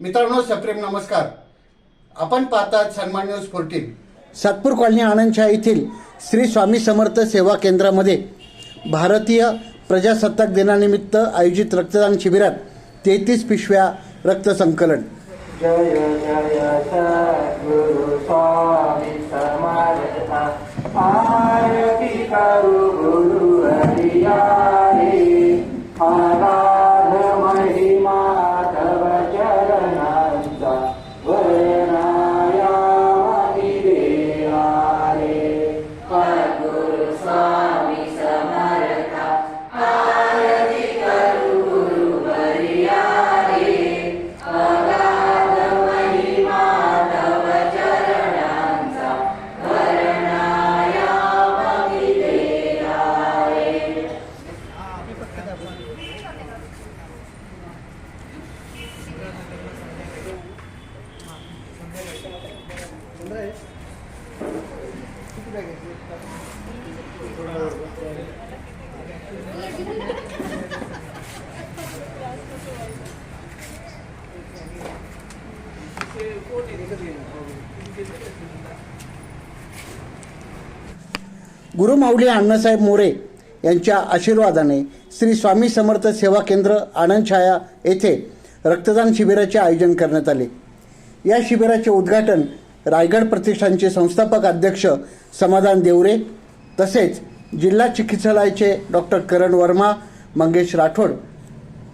मित्रांनो सप्रेम नमस्कार आपण पाहतात Sanman news fourteen Satpur colony Anandshah येथील श्री स्वामी समर्थ सेवा केंद्रामध्ये भारतीय प्रजासत्ताक दिनानिमित्त आयोजित रक्तदान शिबिरात तेहतीस पिशव्या रक्तसंकलन जय जय सद्गुरु स्वामी समर्था आरती करू गुरु हरियारे गुरुमाऊली अण्णासाहेब मोरे यांच्या आशीर्वादाने श्री स्वामी समर्थ सेवा केंद्र आनंदछाया येथे रक्तदान शिबिराचे आयोजन करण्यात आले. या शिबिराचे उद्घाटन रायगड प्रतिष्ठानचे संस्थापक अध्यक्ष समाधान देवरे तसेच जिल्हा चिकित्सालयाचे डॉक्टर करण वर्मा मंगेश राठोड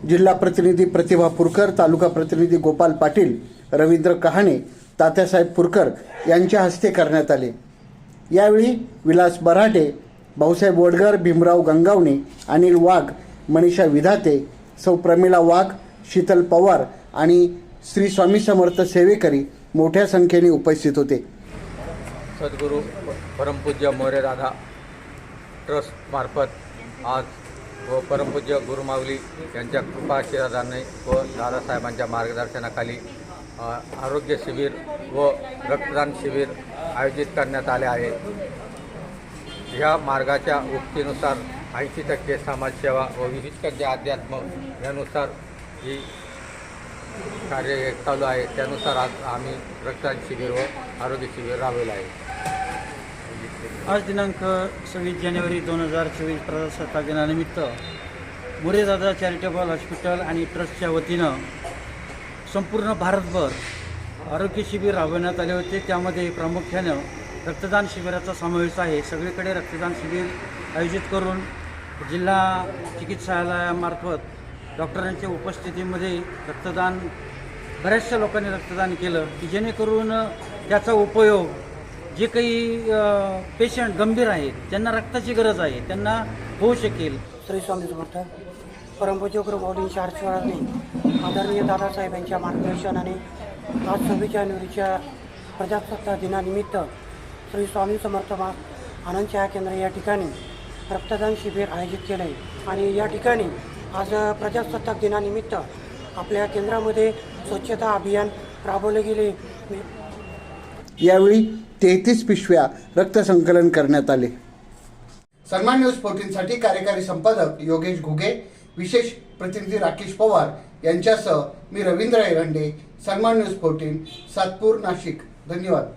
जिल्हा प्रतिनिधी प्रतिभा पुरकर तालुका प्रतिनिधी गोपाल पाटील रवींद्र कहाणे तात्यासाहेब पुरकर यांच्या हस्ते करण्यात आले. यावेळी विलास बराटे भाऊसाहेब वडगर भीमराव गंगावणे अनिल वाघ मनीषा विधाते सौ प्रमिला वाघ शीतल पवार आणि श्री स्वामी समर्थ सेवेकरी मोठ्या संख्येने उपस्थित होते. सद्गुरू परमपूज्य मोरेदादा ट्रस्ट मार्फत आज व परमपूज्य गुरुमावली यांच्या कृपा आशीर्वादाने व दादासाहेबांच्या मार्गदर्शनाखाली आरोग्य शिबिर व रक्तदान शिबिर आयोजित करण्यात आले आहे. ह्या मार्गाच्या उक्तीनुसार ऐंशी टक्के समाजसेवा व विविध टक्के अध्यात्म यानुसार ही कार्य चालू आहे. त्यानुसार आज आम्ही रक्तदान शिबिर व आरोग्य शिबिर राबवलं आहे. आज दिनांक सव्वीस जानेवारी दोन हजार चोवीस प्रजासत्ताक दिनानिमित्त मुरेदादा चॅरिटेबल हॉस्पिटल आणि ट्रस्टच्या वतीनं संपूर्ण भारतभर आरोग्य शिबिर राबवण्यात आले होते. त्यामध्ये प्रामुख्यानं रक्तदान शिबिराचा समावेश आहे. सगळीकडे रक्तदान शिबिर आयोजित करून जिल्हा चिकित्सालयामार्फत डॉक्टरांच्या उपस्थितीमध्ये रक्तदान बऱ्याचशा लोकांनी रक्तदान केलं की जेणेकरून त्याचा उपयोग जे काही पेशंट गंभीर आहेत ज्यांना रक्ताची गरज आहे त्यांना होऊ शकेल. श्री स्वामी समर्थ परमपूज्य गुरु माऊलींच्या आदरणीय दादासाहेब यांच्या मार्गदर्शनाने आज सव्वीस जानेवारीच्या प्रजासत्ताक दिनानिमित्त श्री स्वामी समर्थ मा आनंद चहा केंद्र या ठिकाणी रक्तदान शिबिर आयोजित केलं आहे आणि या ठिकाणी आज प्रजासत्ताक दिनानिमित्त आपल्या केंद्रामध्ये स्वच्छता अभियान राबवले गेले. यावेळी तेहतीस पिशव्या रक्तसंकलन करण्यात आले. सन्मान न्यूज फोर्टीनसाठी कार्यकारी संपादक योगेश घुगे विशेष प्रतिनिधी राकेश पवार यांच्यासह मी रवींद्र एरंडे सन्मान न्यूज फोर्टीन सातपूर नाशिक. धन्यवाद.